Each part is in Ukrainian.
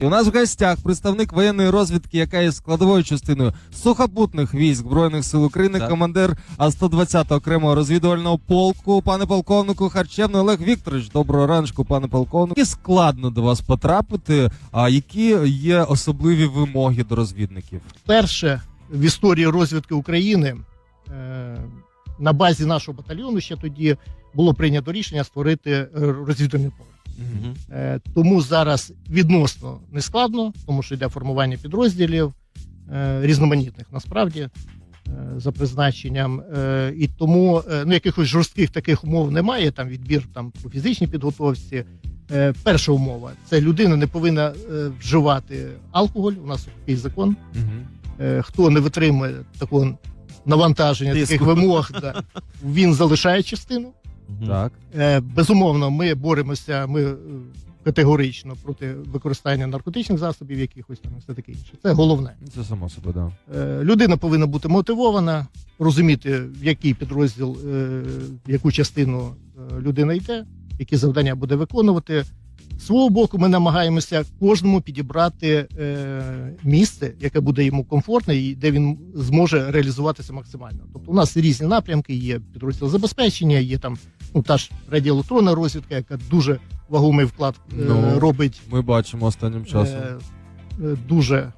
І у нас в гостях представник воєнної розвідки, яка є складовою частиною сухопутних військ Збройних сил України, Так. командир А-120 окремого розвідувального полку, пане полковнику Харчевний Олег Вікторович. Доброго ранку, пане полковнику. І складно до вас потрапити. А які є особливі вимоги до розвідників? Вперше в історії розвідки України е, на базі нашого батальйону ще тоді було прийнято рішення створити е, розвідувальний полк. Е, Тому зараз відносно не складно, тому що йде формування підрозділів е, різноманітних насправді е, за призначенням. І тому ну, якихось жорстких таких умов немає. Там відбір там по фізичній підготовці. Перша умова це людина не повинна вживати алкоголь. У нас такий закон. Е, Хто не витримує такого навантаження, Тиску. таких вимог, да, він залишає частину. Так. Е, Безумовно, ми боремося ми е, категорично проти використання наркотичних засобів, якихось там і все таке інше. Це головне. Це само собі, да. Е, Людина повинна бути мотивована, розуміти, в який підрозділ, е, в яку частину людина йде, які завдання буде виконувати. З свого боку, ми намагаємося кожному підібрати е, місце, яке буде йому комфортне і де він зможе реалізуватися максимально. Тобто, у нас різні напрямки, є підрозділ забезпечення, є там ну та ж радіоелектронна розвідка, яка дуже вагомий вклад е, Ну, робить Ми бачимо останнім часом. Е, е, Дуже е,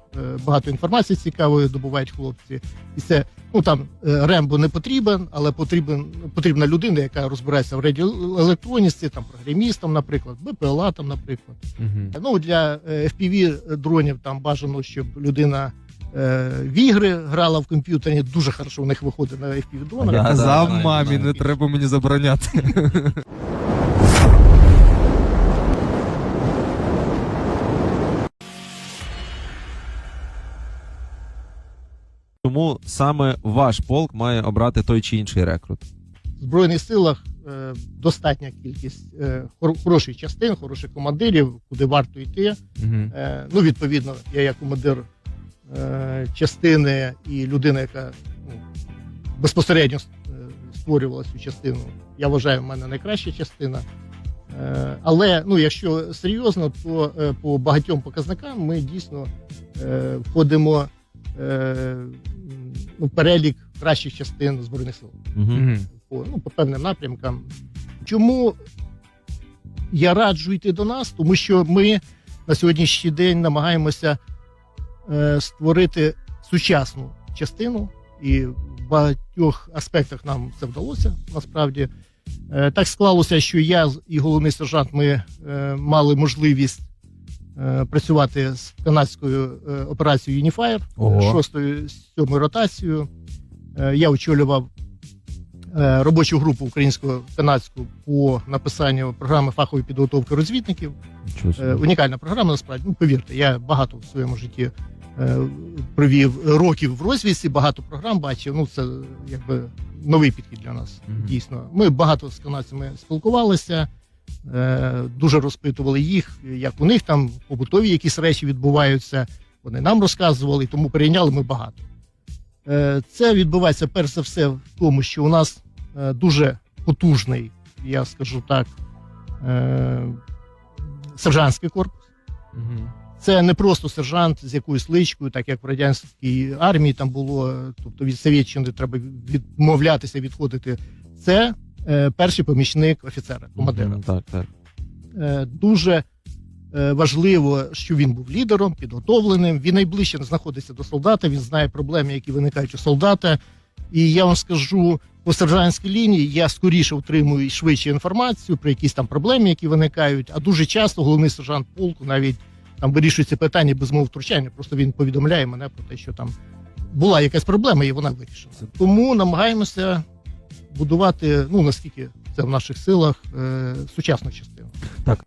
багато інформації цікавої добувають хлопці. І це ну там е, Рембо не потрібен, але потрібен потрібна людина, яка розбирається в радіоелектроніці, там програмістом, наприклад, БПЛА там, наприклад. Мгм. Ну для е, FPV дронів там бажано, щоб людина. Е, В ігри грала в комп'ютері дуже хорошо. У них виходить на FPV дронах. Да, Казав мамі, не треба мені забороняти. Тому саме ваш полк має обрати той чи інший рекрут. В Збройних силах е, достатня кількість е, хор- хороших частин, хороших командирів, куди варто йти. Мгм. Е, ну, відповідно, я як командир частини і людина, яка ну, безпосередньо е, створювала цю частину, я вважаю, в мене найкраща частина. Е, але ну, якщо серйозно, то е, по багатьом показникам ми дійсно е, входимо е, ну, в перелік кращих частин Збройних сил Мгм. по, ну, по певним напрямкам. Чому я раджу йти до нас? Тому що ми на сьогоднішній день намагаємося е, створити сучасну частину, і в багатьох аспектах нам це вдалося насправді. Е, так склалося, що я і головний сержант ми е, мали можливість е, працювати з канадською е, операцією Unifier, шостою сьомою ротацією. Е, я очолював е, робочу групу українсько-канадську по написанню програми фахової підготовки розвідників. Е, Унікальна програма, насправді. Ну, повірте, я багато в своєму житті е, провів років в розвідці, багато програм бачив. Ну, це якби новий підхід для нас. Мгм. Дійсно. Ми багато з канадцями спілкувалися, е, дуже розпитували їх, як у них там побутові якісь речі відбуваються. Вони нам розказували, тому перейняли ми багато. Е, Це відбувається перш за все в тому, що у нас е, дуже потужний, я скажу так, е, сержантський корпус. Мгм. Це не просто сержант з якоюсь личкою, так як в радянській армії там було. Тобто від Совєтщини треба відмовлятися, відходити. Це е, перший помічник офіцера, командира. Мгм, Так, так. Е, дуже е, важливо, що він був лідером, підготовленим. Він найближче знаходиться до солдата. Він знає проблеми, які виникають у солдата. І я вам скажу по сержантській лінії, я скоріше отримую і швидше інформацію про якісь там проблеми, які виникають. А дуже часто головний сержант полку навіть там вирішується питання без мов втручання. Просто він повідомляє мене про те, що там була якась проблема, і вона вирішена. Тому намагаємося будувати, ну наскільки це в наших силах, е, сучасну частину. Так,